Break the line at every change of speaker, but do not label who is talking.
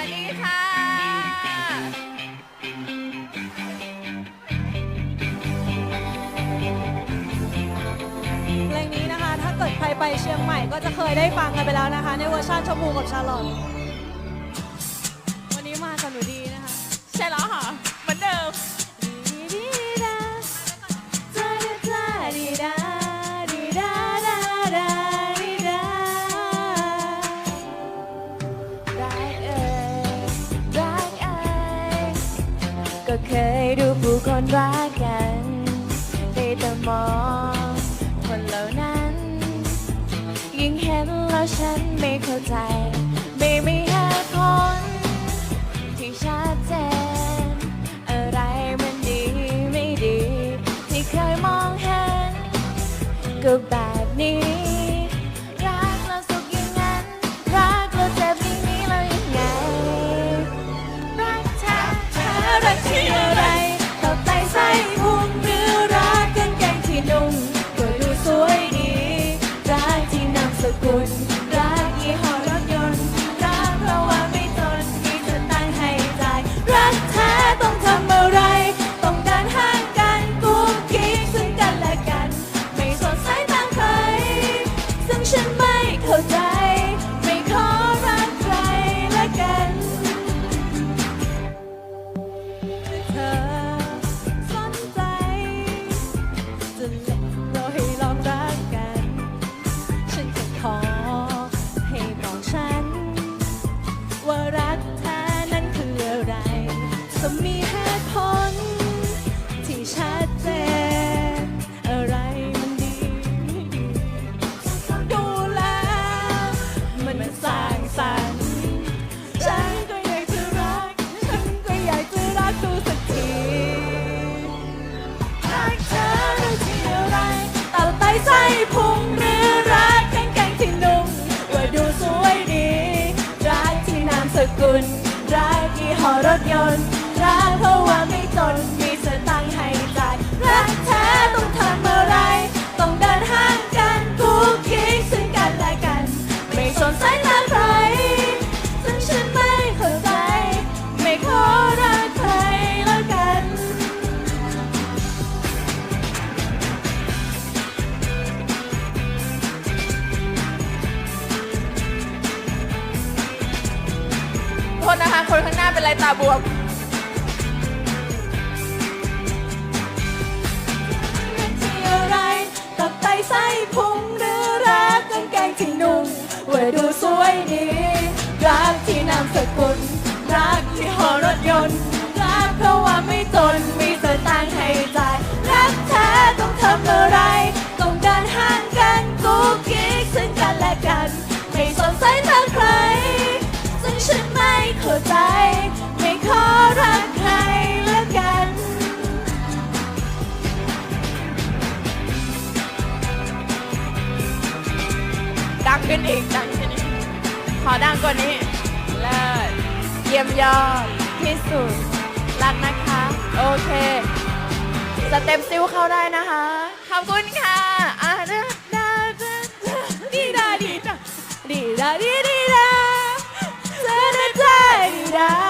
วัสดีค่ะ
เพลงนี้นะคะ ถ้าเกิดใครไปเชียงใหม่ก็จะเคยได้ฟังกันไปแล้วนะคะ ในเวอร์ชันชมพูกับชาลอตวันนี้มากับหนูดีนะคะ
ใช่แล้วค่ะ
ก็เคยดูผู้คนรักกันได้แต่มองคนเหล่านั้น ยิ่งเห็นแล้วฉันไม่เข้าใจ ไม่มีเหตุผลที่ชัดเจน อะไรมันดีไม่ดี ที่เคยมองเห็นก็แบบ คนข้างหน้าเป็
นไรตาบวม
รักที่อะไรตับไตไส้พุงหรือรักกางเกงที่นุ่มว่าดูสวยดี รักที่นามสกุล รักที่หอรถยนต์ เข้าใจ ไม่ขอรักใครและกัน
ดังขึ้นอีก ดังขึ้นอีก ขอดังกว่านี้ เลิศ เยี่ยมยอดที่สุด รักนะคะ โอเค สเต็ปซิลเข้าได้นะคะ ขอบคุณค่ะ อะด้อดาดาดีดาดีดา
ดีดาดีดา ดาดีดา